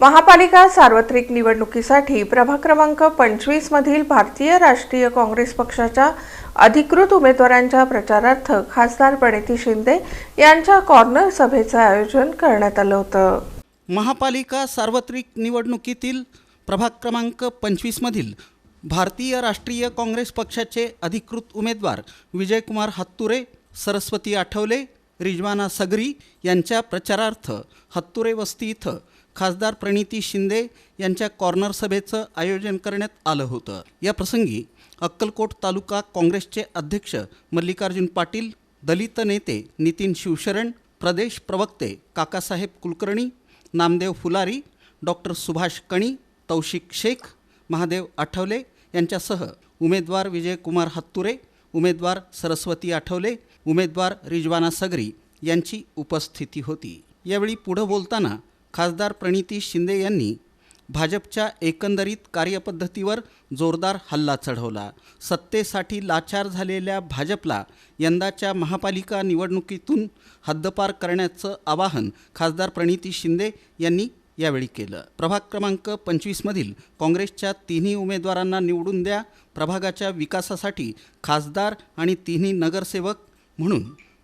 महापालिका सार्वत्रिक निवडणुकीसाठी प्रभाग क्रमांक पंचवीस मधील भारतीय राष्ट्रीय काँग्रेस पक्षाच्या अधिकृत उमेदवारांच्या प्रचारार्थ खासदार प्रणिती शिंदे यांच्या कॉर्नर सभेचं आयोजन करण्यात आलं होतं. महापालिका सार्वत्रिक निवडणुकीतील प्रभाग क्रमांक पंचवीसमधील भारतीय राष्ट्रीय काँग्रेस पक्षाचे अधिकृत उमेदवार विजयकुमार हत्तुरे सरस्वती आठवले रिजवाना सगरी यांच्या प्रचारार्थ हत्तुरे वस्ती इथं खासदार प्रणिती शिंदे यांच्या कॉर्नर सभेचं आयोजन करण्यात आलं होतं. या प्रसंगी अक्कलकोट तालुका काँग्रेसचे अध्यक्ष मल्लिकार्जुन पाटील दलित नेते नितीन शिवशरण प्रदेश प्रवक्ते काकासाहेब कुलकर्णी नामदेव फुलारी डॉक्टर सुभाष कणी तौशिक शेख महादेव आठवले यांच्यासह उमेदवार विजयकुमार हत्तुरे उमेदवार सरस्वती आठवले उमेदवार रिजवाना सगरी यांची उपस्थिती होती. यावेळी पुढं बोलताना खासदार प्रणिती शिंदे यांनी भाजपच्या एकंदरीत कार्यपद्धतीवर जोरदार हल्ला चढवला. सत्तेसाठी लाचार झालेल्या भाजपला यंदाच्या महापालिका निवडणुकीतून हद्दपार करण्याचं आवाहन खासदार प्रणिती शिंदे यांनी यावेळी केलं. प्रभाग क्रमांक पंचवीसमधील काँग्रेसच्या तिन्ही उमेदवारांना निवडून द्या प्रभागाच्या विकासासाठी खासदार आणि तिन्ही नगरसेवक म्हणून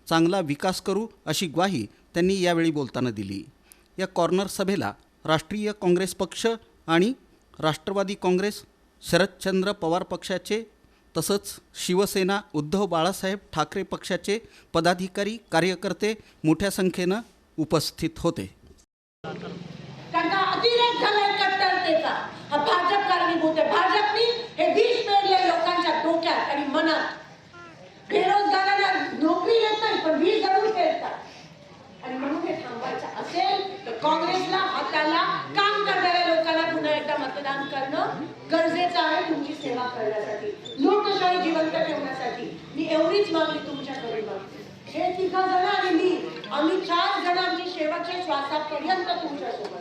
चांगला विकास करू अशी ग्वाही त्यांनी यावेळी बोलताना दिली. या कॉर्नर सभेला राष्ट्रीय काँग्रेस पक्ष आणि राष्ट्रवादी काँग्रेस शरदचंद्र पवार पक्षाचे तसंच शिवसेना उद्धव बाळासाहेब ठाकरे पक्षाचे पदाधिकारी कार्यकर्ते मोठ्या संख्येनं उपस्थित होते. भाजप कारणीभूत आहे. भाजपनी हे विष पेरले लोकांच्या डोक्यात आणि मनात. काँग्रेसला हाताला काम करणाऱ्या लोकांना पुन्हा एकदा मतदान करणं गरजेचं आहे तुमची सेवा करण्यासाठी. लोकशाही जिवंत ठेवण्यासाठी. मी एवढीच मागणी तुमच्याकडे मागते. हे तिघ जण आणि मी आम्ही चार जणांची शेवटच्या श्वासापर्यंत तुमच्यासोबत